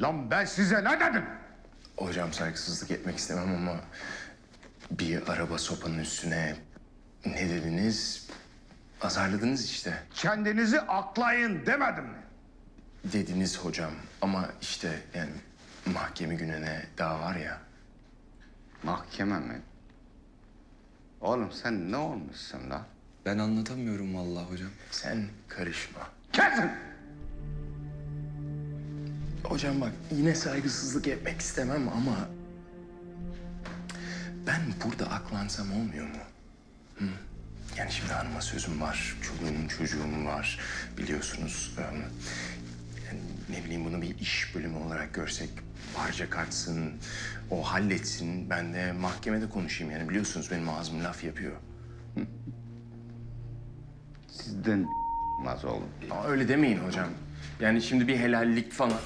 Lan ben size ne dedim? Hocam saygısızlık etmek istemem ama bir araba sopanın üstüne ne dediniz? Azarladınız işte. Kendinizi aklayın demedim mi? Dediniz hocam ama işte yani mahkeme gününe daha var ya. Mahkeme mi? Oğlum sen ne olmuşsun la? Ben anlatamıyorum vallahi hocam. Sen karışma. Kesin! Hocam bak yine saygısızlık etmek istemem ama... Ben burada aklansam olmuyor mu? Hı? Yani şimdi hanıma sözüm var, çoluğum çocuğum var biliyorsunuz. yani ne bileyim bunu bir iş bölümü olarak görsek parça kaçsın, o halletsin. Ben de mahkemede konuşayım yani biliyorsunuz benim ağzım laf yapıyor. Sizden olmaz oğlum. Aa, öyle demeyin hocam. Yani şimdi bir helallik falan.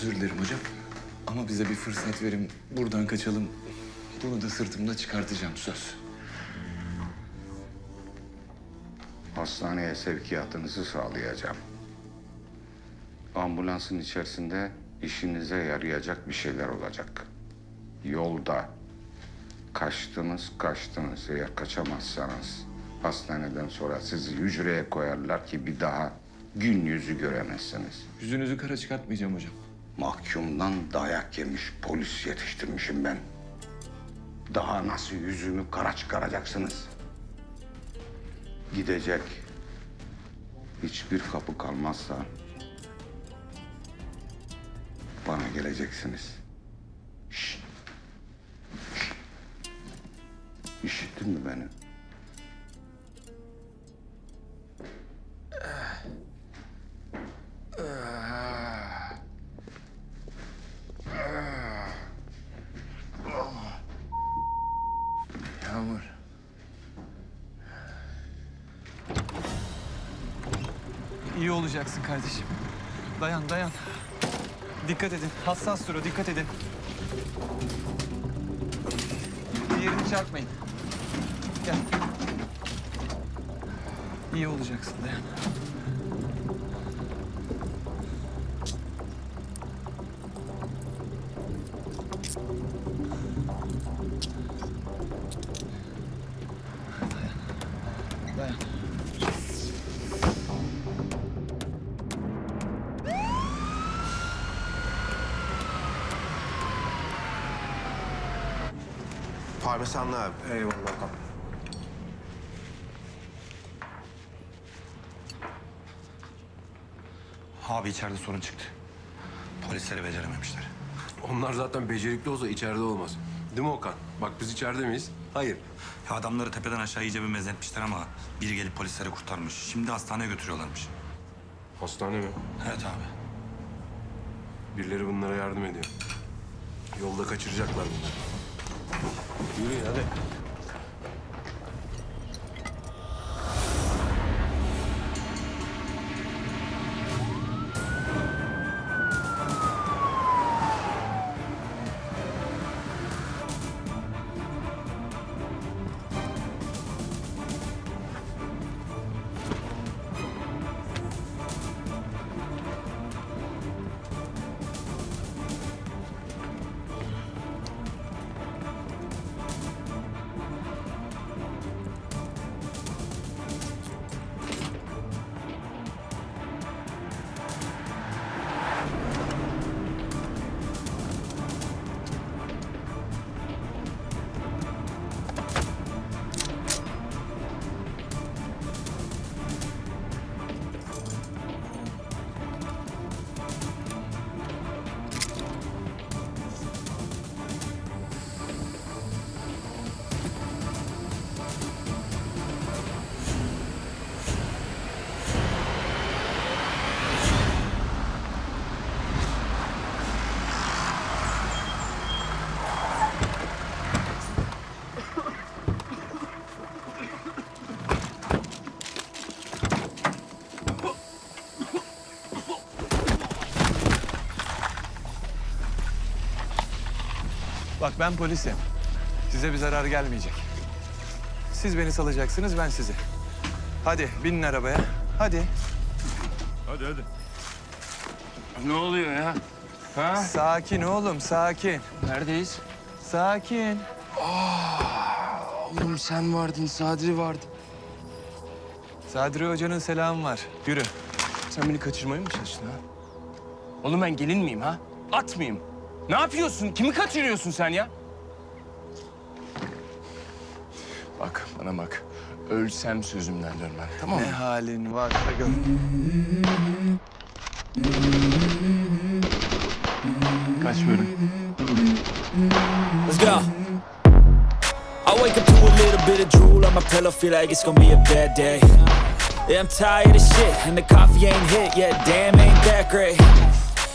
Özür dilerim hocam. Ama bize bir fırsat verin. Buradan kaçalım. Bunu da sırtımda çıkartacağım söz. Hastaneye sevkiyatınızı sağlayacağım. Ambulansın içerisinde işinize yarayacak bir şeyler olacak. Yolda kaçtınız kaçtınız. Eğer kaçamazsanız hastaneden sonra sizi hücreye koyarlar ki bir daha gün yüzü göremezsiniz. Yüzünüzü kara çıkartmayacağım hocam. Mahkumdan dayak yemiş polis yetiştirmişim ben. Daha nasıl yüzümü kara çıkaracaksınız? Gidecek hiçbir kapı kalmazsa bana geleceksiniz. Şşt. Şşt. İşittin mi beni? Olacaksın kardeşim. Dayan dayan. Dikkat edin. Hassas duru dikkat edin. Diğerini çarpmayın. Gel. İyi olacaksın. Dayan. Parmesanlı abi. Eyvallah. Abi içeride sorun çıktı. Polisleri becerememişler. Onlar zaten becerikli olsa içeride olmaz. Değil mi Okan? Bak biz içeride miyiz? Hayır. Ya adamları tepeden aşağı iyice bir mezetmişler ama biri gelip polisleri kurtarmış. Şimdi hastaneye götürüyorlarmış. Hastane mi? Evet abi. Birileri bunlara yardım ediyor. Yolda kaçıracaklar bunları. Yürüyün hadi. Bak ben polisim. Size bir zarar gelmeyecek. Siz beni salacaksınız, ben sizi. Hadi binin arabaya. Hadi. Ne oluyor ya? Ha? Sakin oğlum, sakin. Neredeyiz? Sakin. Oğlum sen vardın, Sadri vardı. Sadri Hoca'nın selamı var. Yürü. Sen beni kaçırmaya mı çalıştın ha? Oğlum ben gelin miyim ha? At mıyım? Ne yapıyorsun? Kimi kaçırıyorsun sen ya? Bak bana bak. Ölsem sözümden dönmem tamam mı? Ne halin varsa gör. Kaçmıyorum. Let's go. I wake up to a little bit of drool on my pillow, feel like it's gonna be a bad day. Yeah, I'm tired of shit, and the coffee ain't hit yet. Damn, ain't that great.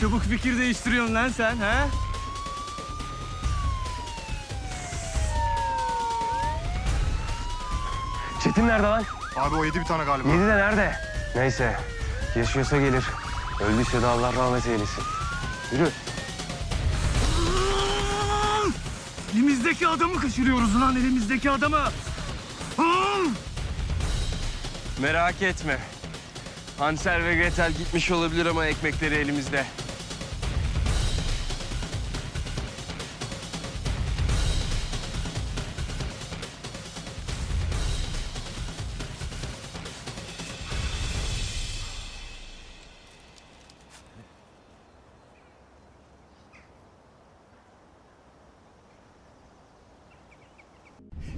çabuk fikir değiştiriyorsun lan sen ha? Çetin nerede lan? Abi o yedi bir tane galiba. Yedi de nerede? Neyse. Yaşıyorsa gelir. Öldüyse de Allah rahmet eylesin. Yürü. Elimizdeki adamı kaçırıyoruz lan elimizdeki adamı. Merak etme. Hansel ve Gretel gitmiş olabilir ama ekmekleri elimizde.